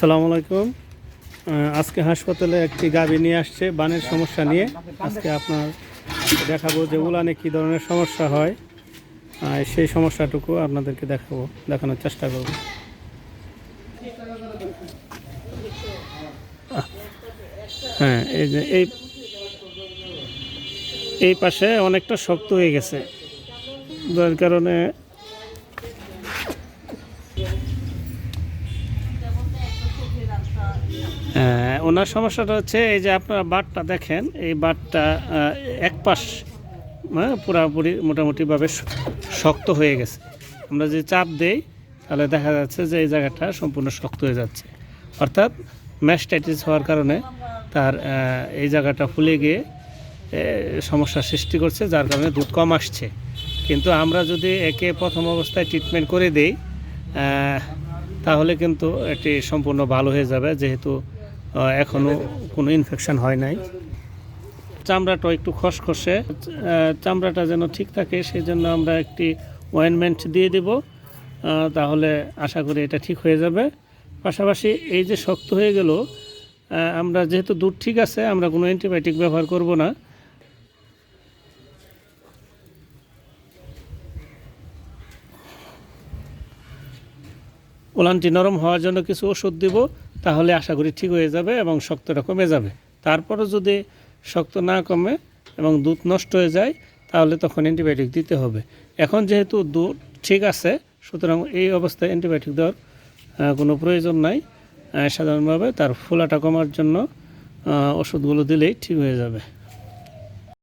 আসসালামু আলাইকুম। আজকে হাসপাতালে একটি গাবি নিয়ে আসছে, বানের সমস্যা নিয়ে। আজকে আপনার দেখাবো যে উলানে কী ধরনের সমস্যা হয়। সেই সমস্যাটুকু আপনাদেরকে দেখাবো, দেখানোর চেষ্টা করব। হ্যাঁ এই যে, এই এই পাশে অনেকটা শক্ত হয়ে গেছে। যার কারণে ওনার সমস্যাটা হচ্ছে এই যে আপনারা বাটটা দেখেন এই বাটটা এক পাশ পুরাপুরি মোটামুটিভাবে শক্ত হয়ে গেছে। আমরা যে চাপ দেই তাহলে দেখা যাচ্ছে যে এই জায়গাটা সম্পূর্ণ শক্ত হয়ে যাচ্ছে। অর্থাৎ ম্যাস্টাইটিস হওয়ার কারণে তার এই জায়গাটা ফুলে গিয়ে এ, সমস্যার সৃষ্টি করছে যার কারণে দুধ কম আসছে। কিন্তু আমরা যদি একে প্রথম অবস্থায় ট্রিটমেন্ট করে দেই তাহলে কিন্তু এটি সম্পূর্ণ ভালো হয়ে যাবে যেহেতু আহ, এখনও কোনো ইনফেকশন হয় নাই। চামড়াটা একটু খসখসে চামড়াটা যেন ঠিক থাকে সেই জন্য আমরা একটি অয়েনমেন্ট দিয়ে দেব। তাহলে আশা করি এটা ঠিক হয়ে যাবে। পাশাপাশি এই যে শক্ত হয়ে গেল আমরা যেহেতু দুধ ঠিক আছে আমরা কোনো অ্যান্টিবায়োটিক ব্যবহার করব না। ওলানটি নরম হওয়ার জন্য কিছু ওষুধ দিব। তাহলে আশা করি ঠিক হয়ে যাবে এবং শক্তটা কমে যাবে। তারপরও যদি শক্ত না কমে এবং দুধ নষ্ট হয়ে যায়, তাহলে তখন অ্যান্টিবায়োটিক দিতে হবে। এখন যেহেতু দুধ ঠিক আছে, সুতরাং এই অবস্থায় অ্যান্টিবায়োটিক দেওয়ার কোনো প্রয়োজন নাই। সাধারণভাবে তার ফোলাটা কমার জন্য ওষুধগুলো দিলেই ঠিক হয়ে যাবে।